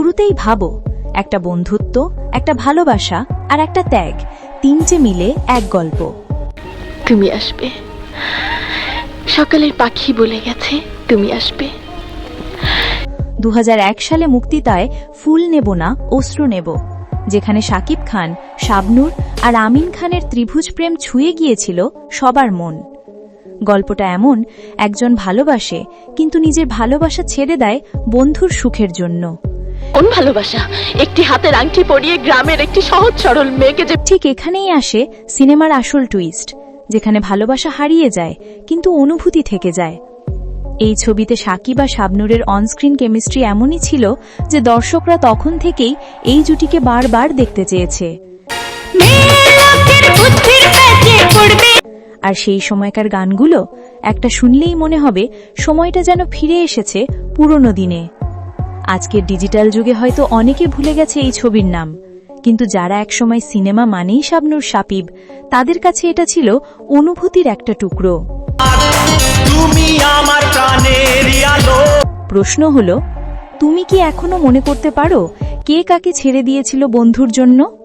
এই ভাবো একটা বন্ধুত্ব একটা ভালোবাসা আর একটা ত্যাগ তিনটে মিলে এক গল্প। তুমি আসবে। সকালের পাখি বলে গেছে তুমি আসবে। দু হাজার এক সালে মুক্তিতায় ফুল নেব না অশ্রু নেব যেখানে শাকিব খান শাবনূর আর আমিন খানের ত্রিভুজ প্রেম ছুঁয়ে গিয়েছিল সবার মন। গল্পটা এমন একজন ভালোবাসে কিন্তু নিজের ভালোবাসা ছেড়ে দেয় বন্ধুর সুখের জন্য। কোন ভালোবাসা। একটি হাতের আংটি পরিয়ে গ্রামের একটি সহজ সরল মেয়েকে যে ঠিক এখানেই আসে সিনেমার আসল টুইস্ট যেখানে ভালোবাসা হারিয়ে যায়, কিন্তু অনুভূতি থেকে যায়। এই ছবিতে সাকিব আর শাবনুরের অনস্ক্রিন কেমিস্ট্রি এমনই ছিল যে দর্শকরা তখন থেকেই এই জুটিকে বারবার দেখতে চেয়েছে। আর সেই সময়কার গানগুলো একটা শুনলেই মনে হবে সময়টা যেন ফিরে এসেছে পুরনো দিনে। আজকের ডিজিটাল যুগে হয়তো অনেকে ভুলে গেছে এই ছবির নাম। কিন্তু যারা একসময় সিনেমা মানেই শাবনুর সাপিব তাদের কাছে এটা ছিল অনুভূতির একটা টুকরো। প্রশ্ন হলো তুমি কি এখনও মনে করতে পারো কে কাকে ছেড়ে দিয়েছিল বন্ধুর জন্য?